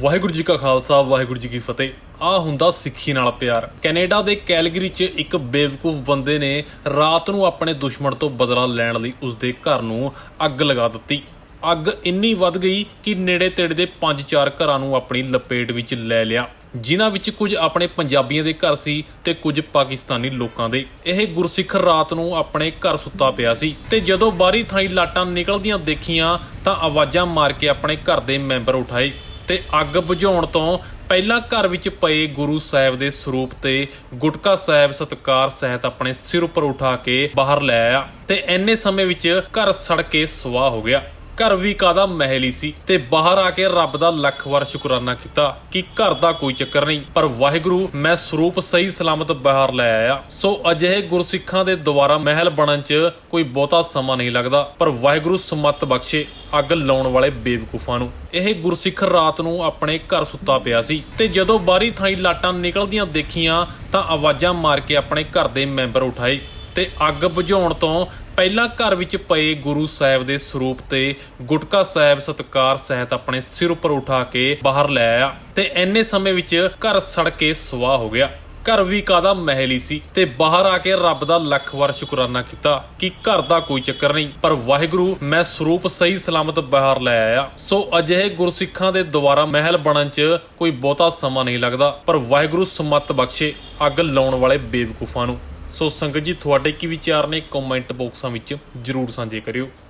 ਵਾਹਿਗੁਰੂ ਜੀ ਕਾ ਖਾਲਸਾ, ਵਾਹਿਗੁਰੂ ਜੀ ਕੀ ਫਤਿਹ। ਆ ਹੁੰਦਾ ਸਿੱਖੀ ਨਾਲ ਪਿਆਰ। ਕੈਨੇਡਾ ਦੇ ਕੈਲਗਰੀ 'ਚ ਇੱਕ ਬੇਵਕੂਫ ਬੰਦੇ ਨੇ ਰਾਤ ਨੂੰ ਆਪਣੇ ਦੁਸ਼ਮਣ ਤੋਂ ਬਦਲਾ ਲੈਣ ਲਈ ਉਸਦੇ ਘਰ ਨੂੰ ਅੱਗ ਲਗਾ ਦਿੱਤੀ। ਅੱਗ ਇੰਨੀ ਵੱਧ ਗਈ ਕਿ ਨੇੜੇ ਤੇੜੇ ਦੇ 5-4 ਘਰਾਂ ਨੂੰ ਆਪਣੀ ਲਪੇਟ ਵਿੱਚ ਲੈ ਲਿਆ। ਜਿਨ੍ਹਾਂ ਵਿੱਚ ਕੁਝ ਆਪਣੇ ਪੰਜਾਬੀਆਂ ਦੇ ਘਰ ਸੀ ਤੇ ਕੁਝ ਪਾਕਿਸਤਾਨੀ ਲੋਕਾਂ ਦੇ। ਇਹ ਗੁਰਸਿੱਖ ਰਾਤ ਨੂੰ ਆਪਣੇ ਘਰ ਸੁੱਤਾ ਪਿਆ ਸੀ ਤੇ ਜਦੋਂ ਬਾਹਰੀ ਥਾਈ ਲਾਟਾਂ ਨਿਕਲਦੀਆਂ ਦੇਖੀਆਂ ਤਾਂ ਆਵਾਜ਼ਾਂ ਮਾਰ ਕੇ ਆਪਣੇ ਘਰ ਦੇ ਮੈਂਬਰ ਉਠਾਏ। ਤੇ ਅੱਗ ਬੁਝਾਉਣ ਤੋਂ ਪਹਿਲਾਂ ਘਰ ਵਿੱਚ ਪਏ ਗੁਰੂ ਸਾਹਿਬ ਦੇ ਸਰੂਪ ਤੇ ਗੁਟਕਾ ਸਾਹਿਬ ਸਤਕਾਰ ਸਹਿਤ ਆਪਣੇ ਸਿਰ ਉੱਪਰ ਉਠਾ ਕੇ ਬਾਹਰ ਲੈ ਆਇਆ ਤੇ ਐਨੇ ਸਮੇਂ ਵਿੱਚ ਘਰ ਸੜ ਕੇ ਸੁਆਹ ਹੋ ਗਿਆ। ਘਰ ਵੀ ਕਾਦਾ ਮਹਿਲ ਹੀ ਸੀ ਤੇ ਬਾਹਰ ਆ ਕੇ ਰੱਬ ਦਾ ਲੱਖ ਵਾਰ ਸ਼ੁਕਰਾਨਾ ਕੀਤਾ ਕਿ ਘਰ ਦਾ ਕੋਈ ਚੱਕਰ ਨਹੀਂ। ਪਰ ਵਾਹਿਗੁਰੂ, ਮੈਂ ਸਰੂਪ ਸਹੀ ਸਲਾਮਤ ਬਾਹਰ ਲੈ ਆਇਆ। ਸੋ ਅਜਿਹੇ ਗੁਰਸਿੱਖਾਂ ਦੇ ਦੁਆਰਾ ਮਹਿਲ ਬਣਨ 'ਚ ਕੋਈ ਬਹੁਤਾ ਸਮਾਂ ਨਹੀਂ ਲੱਗਦਾ। ਪਰ ਵਾਹਿਗੁਰੂ ਸਮਤ ਬਖਸ਼ੇ ਅੱਗ ਲਾਉਣ ਵਾਲੇ ਬੇਵਕੂਫਾਂ ਨੂੰ। ਇਹ ਗੁਰਸਿੱਖ ਰਾਤ ਨੂੰ ਆਪਣੇ ਘਰ ਸੁੱਤਾ ਪਿਆ ਸੀ ਤੇ ਜਦੋਂ ਬਾਰੀ ਥਾਈ ਲਾਟਾਂ ਨਿਕਲਦੀਆਂ ਦੇਖੀਆਂ ਤਾਂ ਆਵਾਜ਼ਾਂ ਮਾਰ ਕੇ ਆਪਣੇ ਘਰ ਦੇ ਮੈਂਬਰ ਉਠਾਏ ਤੇ ਅੱਗ ਬੁਝਾਉਣ ਤੋਂ ਪਹਿਲਾਂ ਘਰ ਵਿੱਚ ਪਏ ਗੁਰੂ ਸਾਹਿਬ ਦੇ ਸਰੂਪ ਤੇ ਗੁਟਕਾ ਸਾਹਿਬ ਸਤਕਾਰ ਸਹਿਤ ਆਪਣੇ ਸਿਰ ਉੱਪਰ ਉਠਾ ਕੇ ਬਾਹਰ ਲੈ ਆਇਆ ਤੇ ਐਨੇ ਸਮੇਂ ਵਿੱਚ ਘਰ ਸੜ ਕੇ ਸੁਆਹ ਹੋ ਗਿਆ। ਘਰ ਵੀ ਕਾਦਾ ਮਹਿਲ ਹੀ ਸੀ ਤੇ ਬਾਹਰ ਆ ਕੇ ਰੱਬ ਦਾ ਲੱਖ ਵਾਰ ਸ਼ੁਕਰਾਨਾ ਕੀਤਾ ਕਿ ਘਰ ਦਾ ਕੋਈ ਚੱਕਰ ਨਹੀਂ। ਪਰ ਵਾਹਿਗੁਰੂ, ਮੈਂ ਸਰੂਪ ਸਹੀ ਸਲਾਮਤ ਬਾਹਰ ਲੈ ਆਇਆ। ਸੋ ਅਜਿਹੇ ਗੁਰਸਿੱਖਾਂ ਦੇ ਦੁਆਰਾ ਮਹਿਲ ਬਣਨ 'ਚ ਕੋਈ ਬਹੁਤਾ ਸਮਾਂ ਨਹੀਂ ਲੱਗਦਾ। ਪਰ ਵਾਹਿਗੁਰੂ ਸਮਤ ਬਖਸ਼ੇ ਅੱਗ ਲਾਉਣ ਵਾਲੇ ਬੇਵਕੂਫਾਂ ਨੂੰ। ਸੋ ਸੰਗਤ ਜੀ ਤੁਹਾਡੇ ਕੀ ਵਿਚਾਰ ਨੇ? ਕਮੈਂਟ ਬਾਕਸਾਂ ਵਿੱਚ ਜਰੂਰ ਸਾਂਝੇ ਕਰਿਓ।